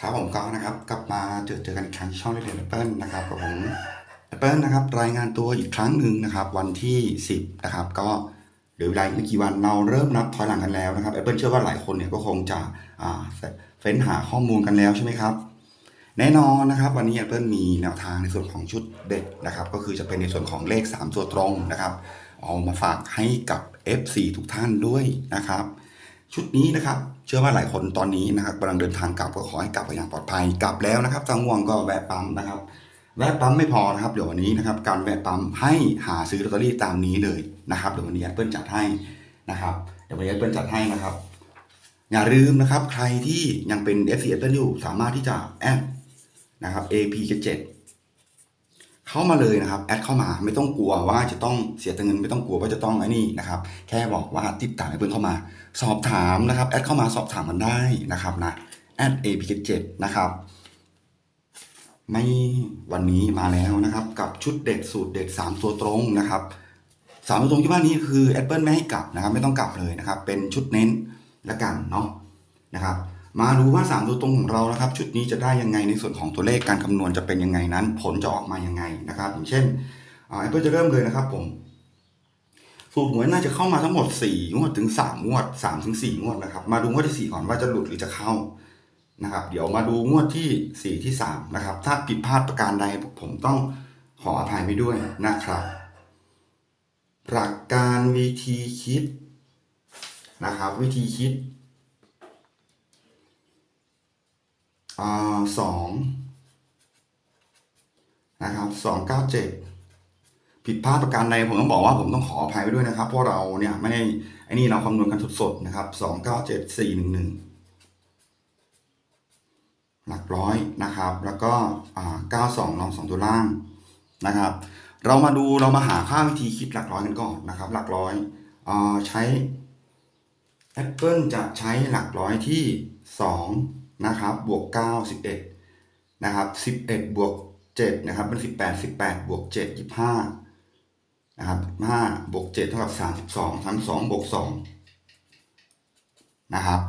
ครับผมก็นะครับกลับมาเจอเจอกันอีกครั้งที่ช่องเรียนแอปเปิลนะครับกับผมแอปเปิลนะครับรายงานตัวอีกครั้งหนึ่งนะครับ วันที่ 10 นะครับ ก็เหลือเวลาอีกไม่กี่วันเราเริ่มนับถอยหลังกันแล้วนะครับแอปเปิลเชื่อว่าหลายคนเนี่ยก็คงจะเฟ้นหาข้อมูลกันแล้วใช่ไหมครับ แน่นอนนะครับ วันนี้ Apple มีแนวทางในส่วนของชุดเด็ดนะครับ ก็คือจะเป็นในส่วนของเลข 3 ตัวตรงนะครับ เอามาฝากให้กับ F4 ทุกท่านด้วยนะครับ ชุดนี้นะครับเชื่อว่าหลายคนตอนนี้นะครับกำลังเดินทางกลับก็ขอให้กลับไปอย่างปลอดภัยกลับแล้วนะครับถ้าง่วงก็แวะปั๊มนะครับ แวะปั๊มไม่พอนะครับเดี๋ยววันนี้นะครับการแวะปั๊มให้หาซื้อลอตเตอรี่ตามนี้เลยนะครับเดี๋ยววันนี้ Apple จัดให้นะครับเดี๋ยววันนี้ Apple จัดให้นะครับ อย่าลืมนะครับ ใครที่ยังเป็น FC Apple อยู่สามารถที่จะแอดนะครับ AP 7 เข้ามาเลยนะครับแอดเข้ามาไม่ต้องกลัวว่าจะต้องเสียเงินไม่ต้องกลัวว่าจะต้องไอ้นี่นะครับแค่บอกว่าติดตามให้เพื่อนเข้ามา สอบถามนะครับแอดเข้ามาสอบถามกันได้นะครับนะแอด AP 7นะครับไม่วันนี้มาแล้วนะครับกับชุดเด็ดสูตรเด็ด 3 ตัวตรงนะครับสามตัวตรงที่ว่านี้คือ Apple ไม่ให้กลับนะครับ ไม่ต้องกลับเลยนะครับ เป็นชุดเน้นละกันเนาะนะครับ มาดูว่า 3 ตัวตรงของเรานะครับ ชุดนี้จะได้ยังไงในส่วนของตัวเลขการคำนวณจะเป็นยังไงนั้น ผลจะออกมายังไงนะครับ อย่างเช่นแอปเปิลจะเริ่มเลยนะครับผมสูตรหวยน่าจะเข้ามาทั้งหมด 4 งวดถึง 3 งวด 3 ถึง 4 งวดนะครับ มาดูงวดที่ 4 ก่อนว่าจะหลุดหรือจะเข้านะครับ เดี๋ยวมาดูงวดที่ 4 ที่ 3 นะครับ ถ้าผิดพลาดประการใดผมต้องขออภัยไปด้วยนะครับ หลักการวิธีคิดนะครับ วิธีคิดอ่า สองนะครับสองเก้าเจ็ดผิดพลาดประการใดผมต้องบอกว่าผมต้องขออภัยไปด้วยนะครับ เพราะเราเนี่ยไม่ได้ไอ้นี่เราคำนวณกันสดๆนะครับสองเก้าเจ็ดสี่หนึ่งหนึ่งหลักร้อยนะครับ แล้วก็เก้าสองลองสองตัวล่างนะครับ เรามาดูเรามาหาค่าวิธีคิดหลักร้อยกันก่อนนะครับ หลักร้อยอ่าใช้ Apple จะใช้หลักร้อยที่สอง นะครับบวก 9 11นะครับ11 บวก 7 นะครับเป็น 18 18 บวก 7 25 นะครับ5บวก 7 เท่ากับ 32 32 บวก 2 นะครับ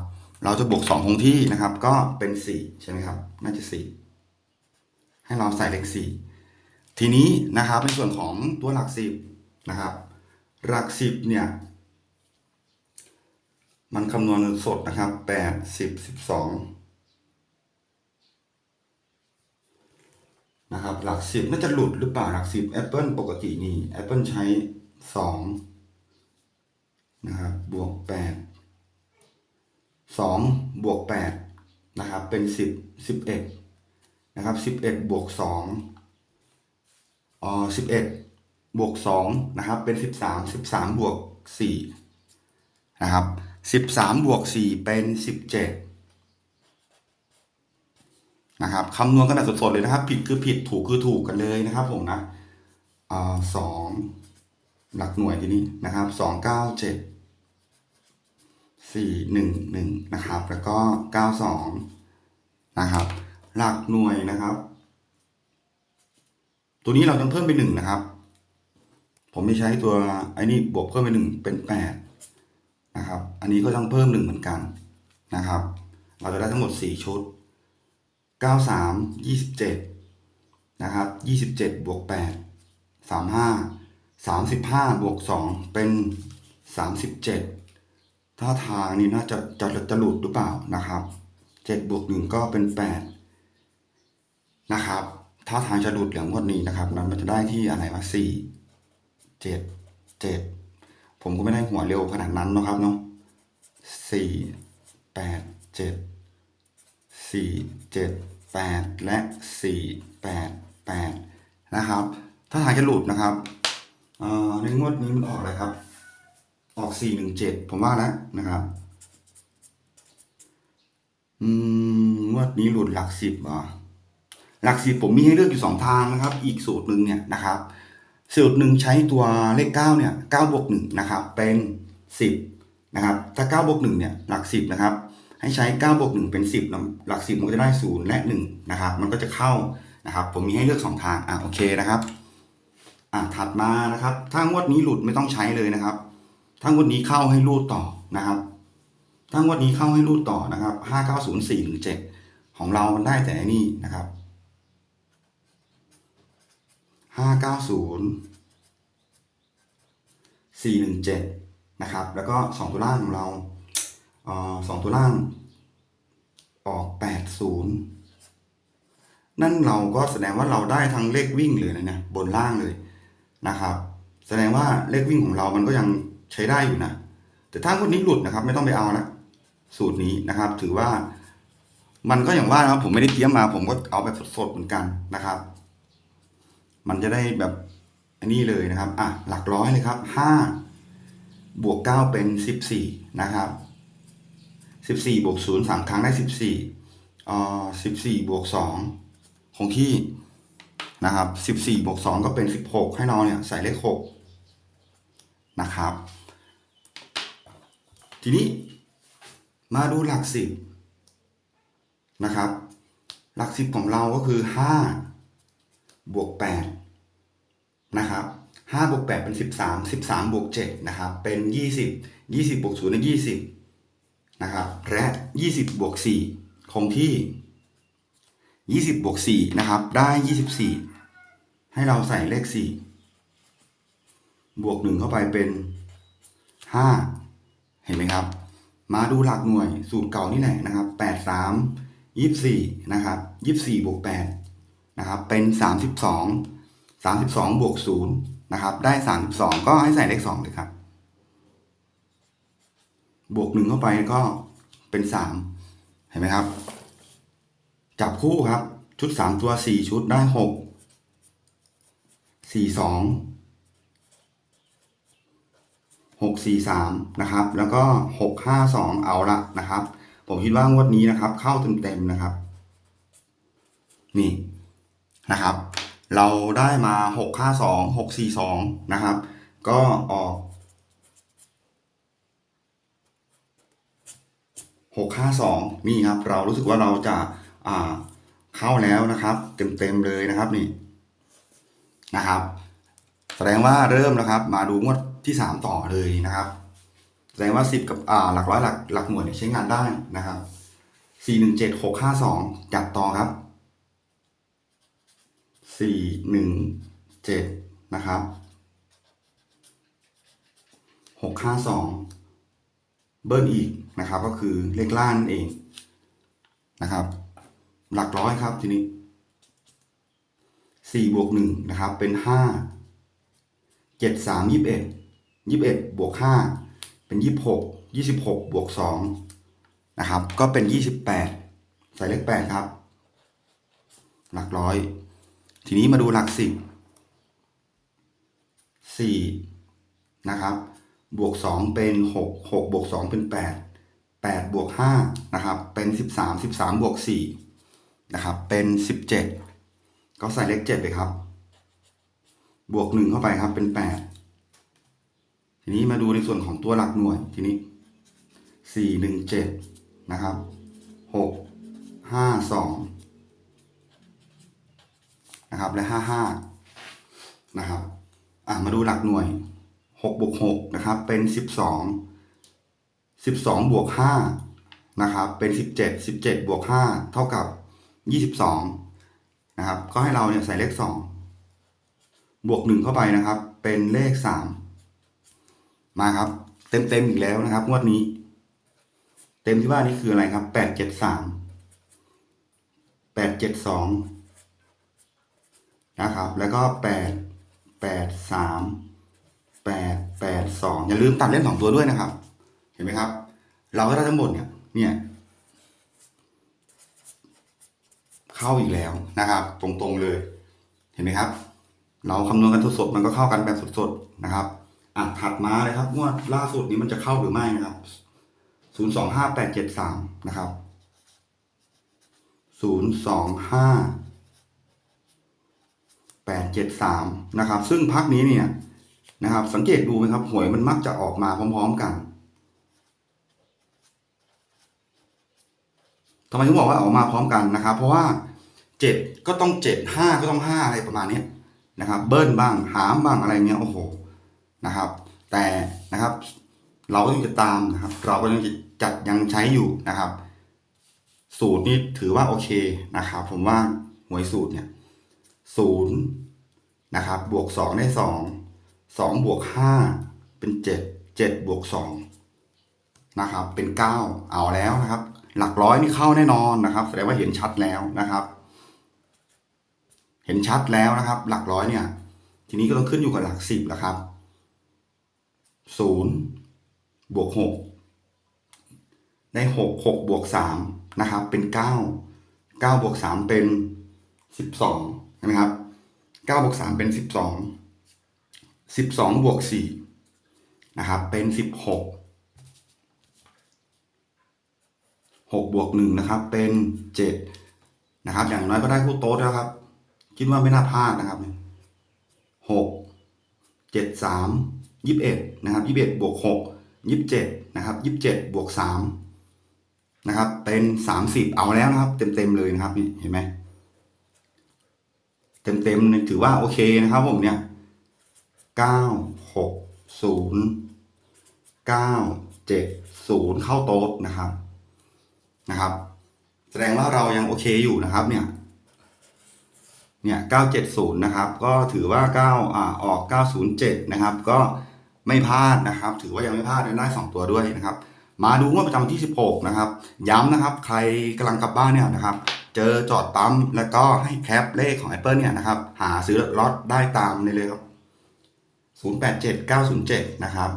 เราจะบวก 2 คงที่นะครับ ก็เป็น 4 ใช่ไหมครับ น่าจะ 4 ให้เราใส่เลข 4 ทีนี้นะครับในส่วนของตัวหลัก 10 นะครับ หลัก 10 เนี่ยมันคำนวณสดนะครับ 8 10 12 นะครับ หลักสิบน่าจะหลุดหรือเปล่าหลักสิบ Apple ปกตินี่ Apple ใช้สองนะครับบวกแปดสองบวกแปดนะครับ เป็นสิบสิบเอ็ดนะครับสิบเอ็ดบวกสองอ๋อสิบเอ็ดบวกสองนะครับ เป็นสิบสามสิบสามบวกสี่นะครับสิบสามบวกสี่เป็นสิบเจ็ด นะครับคำนวณกันแบบสดๆเลยนะครับ ผิดคือผิดถูกคือถูกกันเลยนะครับ ผมนะอ่าสองหลักหน่วยทีนี้นะครับสองเก้าเจ็ดสี่หนึ่งหนึ่งนะครับ แล้วก็เก้าสองนะครับ หลักหน่วยนะครับ ตัวนี้เราต้องเพิ่มไปหนึ่งนะครับ ผมไม่ใช้ตัวไอ้นี่บวกเพิ่มไปหนึ่งเป็นแปดนะครับ อันนี้ก็ต้องเพิ่มหนึ่งเหมือนกันนะครับ เราจะได้ทั้งหมดสี่ชุด เก้าสามยี่สิบเจ็ดนะครับยี่สิบเจ็ดบวกแปดสามห้าสามสิบห้าบวกสองเป็นสามสิบเจ็ดถ้าทางนี้น่าจะจะจะหลุดหรือเปล่านะครับเจ็ดบวกหนึ่งก็เป็นแปดนะครับ ถ้าทางจะหลุดอย่างงวดนี้นะครับนั้นมันจะได้ที่อะไรวะสี่เจ็ดเจ็ดผมก็ไม่ได้หัวเร็วขนาดนั้นนะครับเนาะสี่แป ดเจ็ดสี่เจ็ดแปดและสี่แปดแปดนะครับ ถ้าทางจะหลุดนะครับในงวดนี้มันออกอะไรครับ ออกสี่หนึ่งเจ็ดผมว่าแล้วนะครับอืมงวดนี้หลุดหลักสิบอะหลักสิบผมมีให้เลือกอยู่สองทางนะครับ อีกสูตรหนึ่งเนี่ยนะครับสูตรหนึ่งใช้ตัวเลขเก้าเนี่ยเก้าบวกหนึ่งนะครับ เป็นสิบนะครับ ถ้าเก้าบวกหนึ่งเนี่ยหลักสิบนะครับ ให้ใช้9บวก1เป็น 10 หลัก 10มันก็จะได้ 0 และ 1 นะครับ มันก็จะเข้านะครับ ผมมีให้เลือก 2 ทาง อะโอเคนะครับ อะถัดมานะครับ ถ้างวดนี้หลุดไม่ต้องใช้เลยนะครับ ถ้างวดนี้เข้าให้รูดต่อนะครับ ถ้างวดนี้เข้าให้รูดต่อนะครับ 5 9 0 4 1 7ของเรามันได้แต่นี่นะครับห้าเก้าศูนย์สี่หนึ่งเจ็ดนะครับ แล้วก็สองตัวล่างของเรา สองตัวล่าง ออกแปดศูนย์นั่นเราก็แสดงว่าเราได้ทั้งเลขวิ่งเลยนะเนี่ยบนล่างเลยนะครับ แสดงว่าเลขวิ่งของเรามันก็ยังใช้ได้อยู่นะ แต่ถ้าคนนี้หลุดนะครับ ไม่ต้องไปเอาละสูตรนี้นะครับ ถือว่า มันก็อย่างว่านะครับ ผมไม่ได้เตรียมมา ผมก็เอาแบบสดๆเหมือนกันนะครับ มันจะได้แบบอันนี้เลยนะครับ อะ หลักร้อยเลยครับห้าบวกเก้าเป็นสิบสี่นะครับ สิบสี่บวกศูนย์สามครั้งได้สิบสี่อ่อสิบสี่บวกสองคงที่นะครับสิบสี่บวกสองก็เป็นสิบหกให้เราเนี่ยใส่เลขหกนะครับ ทีนี้มาดูหลักสิบนะครับ หลักสิบของเราก็คือห้าบวกแปดนะครับห้าบวกแปดเป็นสิบสามสิบสามบวกเจ็ดนะครับ เป็นยี่สิบยี่สิบบวกศูนย์เป็นยี่สิบ นะครับและยี่สิบบวกสี่คงที่ยี่สิบบวกสี่นะครับได้ยี่สิบสี่ให้เราใส่เลขสี่บวกหนึ่งเข้าไปเป็นห้าเห็นไหมครับ มาดูหลักหน่วยสูตรเก่านี่แหละนะครับแปดสามยี่สี่นะครับยี่สี่บวกแปดนะครับเป็นสามสิบสองสามสิบสองบวกศูนย์นะครับได้สามสิบสองก็ให้ใส่เลขสองเลยครับ บวกหนึ่งเข้าไปก็เป็นสามเห็นไหมครับ จับคู่ครับ ชุดสามตัวสี่ชุดได้หกสี่สองหกสี่สามนะครับ แล้วก็หกห้าสองเอาละนะครับ ผมคิดว่างวดนี้นะครับ เข้าเต็มๆนะครับ นี่นะครับ เราได้มาหกห้าสองหกสี่สองนะครับ ก็ออก หกห้าสองนี่ครับเรารู้สึกว่าเราจะอ่าเข้าแล้วนะครับ เต็มๆเลยนะครับนี่นะครับ แสดงว่าเริ่มแล้วครับ มาดูงวดที่สามต่อเลยนะครับ แสดงว่าสิบกับอ่าหลักร้อยหลักหลักหน่วยเนี่ยใช้งานได้นะครับสี่หนึ่งเจ็ดหกห้าสองจัดต่อครับสี่หนึ่งเจ็ดนะครับหกห้าสองเบิ้ลอีก นะครับ ก็คือเลขล่างนั่นเองนะครับ หลักร้อยครับทีนี้สี่บวกหนึ่งนะครับ เป็นห้าเจ็ดสามยี่สิบเอ็ดยี่สิบเอ็ดบวกห้าเป็นยี่สิบหกยี่สิบหกบวกสองนะครับ ก็เป็นยี่สิบแปดใส่เลขแปดครับ หลักร้อย ทีนี้มาดูหลักสิบสี่นะครับ บวกสองเป็นหกหกบวกสองเป็นแปด แปดบวกห้านะครับเป็นสิบสามสิบสามบวกสี่นะครับเป็นสิบเจ็ดก็ใส่เลขเจ็ดเลยครับ บวกหนึ่งเข้าไปครับเป็นแปดทีนี้มาดูในส่วนของตัวหลักหน่วยทีนี้สี่หนึ่งเจ็ดนะครับหกห้าสองนะครับและห้าห้านะครับอะมาดูหลักหน่วยหกบวกหกนะครับเป็นสิ บสองสิบสองบวกห้านะครับเป็นสิบเจ็ดสิบเจ็ดบวกห้าเท่ากับยี่สิบสองนะครับก็ให้เราเนี่ยใส่เลขสองบวกหนึ่งเข้าไปนะครับ เป็นเลขสามมาครับเต็มเต็มอีกแล้วนะครับงวดนี้ เต็มที่ว่านี่คืออะไรครับแปดเจ็ดสามแปดเจ็ดสองนะครับ แล้วก็แปดแปดสามแปดแปดสองอย่าลืมตัดเล่นสองตัวด้วยนะครับ เห็นไหมครับ เราก็ได้ทั้งหมดเนี่ยเนี่ยเข้าอีกแล้วนะครับ ตรงๆเลย เห็นไหมครับ เราคำนวณกันสดๆมันก็เข้ากันแบบสดๆนะครับอะถัดมาเลยครับงวดล่าสุดนี้มันจะเข้าหรือไม่นะครับศูนย์สองห้าแปดเจ็ดสามนะครับศูนย์สองห้าแปดเจ็ดสามนะครับ ซึ่งพักนี้เนี่ยนะครับ สังเกตดูไหมครับหวยมันมักจะออกมาพร้อม ๆ กัน ทำไมถึงบอกว่าออกมาพร้อมกันนะครับ เพราะว่าเจ็ดก็ต้องเจ็ดห้าก็ต้องห้าอะไรประมาณนี้นะครับ เบิ้ลบ้างหามบ้างอะไรเงี้ยโอ้โหนะครับ แต่นะครับ เราก็ยังจะตามนะครับ เราก็ยังจัดยังใช้อยู่นะครับ สูตรนี่ถือว่าโอเคนะครับ ผมว่าหวยสูตรเนี่ยศูนย์นะครับ บวกสองได้สองสองบวกห้าเป็นเจ็ดเจ็ดบวกสองนะครับ เป็นเก้าเอาแล้วนะครับ หลักร้อยนี่เข้าแน่นอนนะครับ แสดงว่าเห็นชัดแล้วนะครับ เห็นชัดแล้วนะครับ หลักร้อยเนี่ย ทีนี้ก็ต้องขึ้นอยู่กับหลักสิบแล้วครับศูนย์บวกหกได้หกหกบวกสามนะครับ เป็นเก้าเก้าบวกสามเป็นสิบสองใช่ไหมครับเก้าบวกสามเป็นสิบสองสิบสองบวกสี่นะครับ เป็นสิบหก หกบวกหนึ่งนะครับ เป็นเจ็ดนะครับ อย่างน้อยก็ได้คู่โต๊ดแล้วครับ คิดว่าไม่น่าพลาดนะครับหกเจ็ดสามยี่สิบเอ็ดนะครับยี่สิบเอ็ดบวกหกยี่สิบเจ็ดนะครับยี่สิบเจ็ดบวกสามนะครับ เป็นสามสิบเอาแล้วนะครับเต็มเต็มๆเลยนะครับนี่เห็นไหมเต็มเต็มๆถือว่าโอเคนะครับผมเนี่ยเก้าหกศูนย์เก้าเจ็ดศูนย์เข้าโต๊ะนะครับ นะครับ แสดงว่าเรายังโอเคอยู่นะครับเนี่ยเนี่ย970 นะครับ ก็ถือว่า 9 อ่า ออก 907 นะครับ ก็ไม่พลาดนะครับ ถือว่ายังไม่พลาดได้ 2 ตัวด้วยนะครับ มาดูงวดประจำวันที่ 16 นะครับ ย้ำนะครับ ใครกำลังกลับบ้านเนี่ยนะครับ เจอจอดปั๊ม แล้วก็ให้แคปเลขของ Apple เนี่ยนะครับ หาซื้อล็อตได้ตามนี้เลยครับ 087907 นะครับ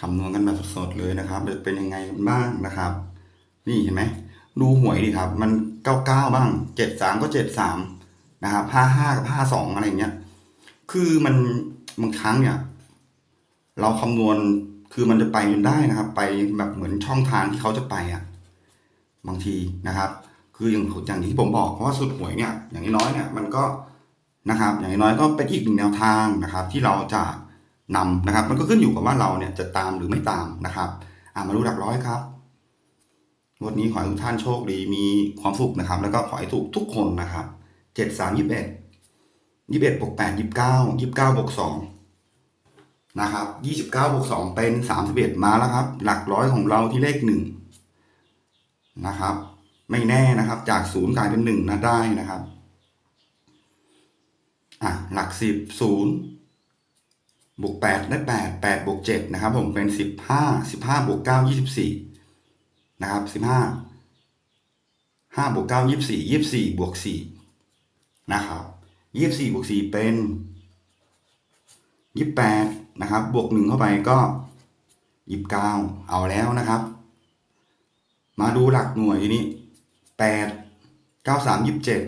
คำนวณกันแบบสดๆเลยนะครับจะเป็นยังไงบ้างนะครับ นี่เห็นไหมดูหวยดิครับ มันเก้าเก้าบ้างเจ็ดสามก็เจ็ดสามนะครับห้าห้ากับห้าสองอะไรเงี้ย คือมันบางครั้งเนี่ย เราคำนวณคือมันจะไปจนได้นะครับ ไปแบบเหมือนช่องทางที่เขาจะไปอะ บางทีนะครับ คืออย่างอย่างที่ผมบอกเพราะว่าสุดหวยเนี่ย อย่างน้อยๆเนี่ย มันก็นะครับ อย่างน้อยก็เป็นอีกหนึ่งแนวทางนะครับ ที่เราจะ นำนะครับ มันก็ขึ้นอยู่กับว่าเราเนี่ยจะตามหรือไม่ตามนะครับอ่ามาดูหลักร้อยครับวันนี้ขอให้ทุกท่านโชคดีมีความสุขนะครับ แล้วก็ขอให้ถูกทุกคนนะครับเจ็ดสามยี่สิบเอ็ดยี่สิบเอ็ดบวกแปดยี่สิบเก้ายี่สิบเก้าบวกสองนะครับยี่สิบเก้าบวกสองเป็นสามสิบเอ็ดมาแล้วครับ หลักร้อยของเราที่เลขหนึ่งนะครับ ไม่แน่นะครับ จากศูนย์กลายเป็นหนึ่งนะได้นะครับ อะหลักสิบศูนย์ บวกแปดได้แปดแปดบวกเจ็ดนะครับผมเป็นสิบห้าสิบห้าบวกเก้ายี่สิบสี่นะครับสิบห้าห้าบวกเก้ายี่สิบสี่ยี่สิบสี่บวกสี่นะครับยี่สิบสี่บวกสี่เป็นยี่สิบแปดนะครับบวกหนึ่งเข้าไปก็ยี่สิบเก้าเอาแล้วนะครับ มาดูหลักหน่วยทีนี้แปดเก้าสามยี่สิบเจ็ด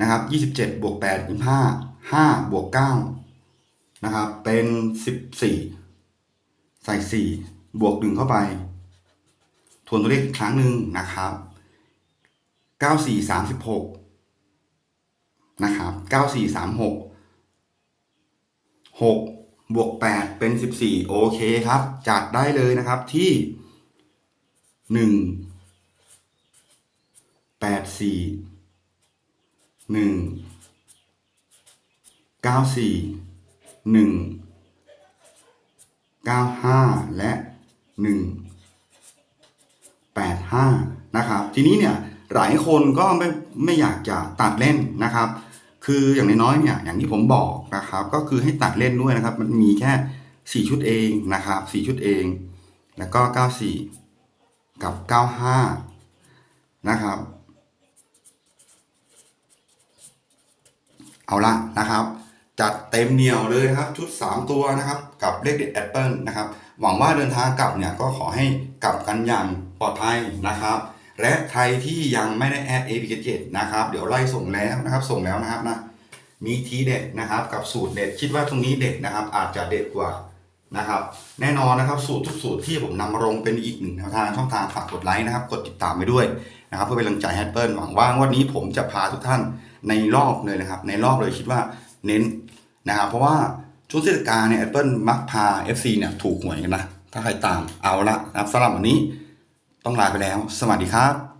นะครับยี่สิบเจ็ดบวกแปดยี่สิบห้าห้าบวกเก้า นะครับ เป็นสิบสี่ใส่สี่บวกหนึ่งเข้าไป ทวนตัวเลขอีกครั้งหนึ่งนะครับเก้าสี่สามสิบหกนะครับเก้าสี่สามหกหกบวกแปดเป็นสิบสี่โอเคครับ จัดได้เลยนะครับที่หนึ่งแปดสี่หนึ่งเก้าสี่ หนึ่งเก้าห้าและหนึ่งแปดห้านะครับ ทีนี้เนี่ยหลายคนก็ไม่ไม่อยากจะตัดเล่นนะครับ คืออย่างน้อยๆเนี่ยอย่างที่ผมบอกนะครับ ก็คือให้ตัดเล่นด้วยนะครับ มันมีแค่สี่ชุดเองนะครับสี่ชุดเอง แล้วก็เก้าสี่กับเก้าห้านะครับ เอาละนะครับ จัดเต็มเหนียวเลยนะครับ ชุด 3 ตัวนะครับ กับเลขเด็ดแอปเปิลนะครับ หวังว่าเดินทางกลับเนี่ยก็ขอให้กลับกันอย่างปลอดภัยนะครับ และใครที่ยังไม่ได้แอด a p k 7 นะครับ เดี๋ยวไล่ส่งแล้วนะครับ ส่งแล้วนะครับนะมีทีเด็ดนะครับ กับสูตรเด็ดคิดว่าตรงนี้เด็ดนะครับ อาจจะเด็ดกว่านะครับ แน่นอนนะครับสูตรทุกสูตรที่ผมนำมาลงเป็นอีกหนึ่งแนวทางช่องทางฝากกดไลค์นะครับ กดติดตามไปด้วยนะครับ เพื่อเป็นกำลังใจให้แอปเปิลหวังว่าวันนี้ผมจะพาทุกท่านในรอบเลยนะครับ ในรอบเลยคิดว่าเน้น นะครับเพราะว่าช่วงเทศกาลเนี่ยแอปเปิลมักพา FC เนี่ยถูกหวยกันนะ ถ้าใครตามเอาละนะครับสำหรับวันนี้ต้องลาไปแล้ว สวัสดีครับ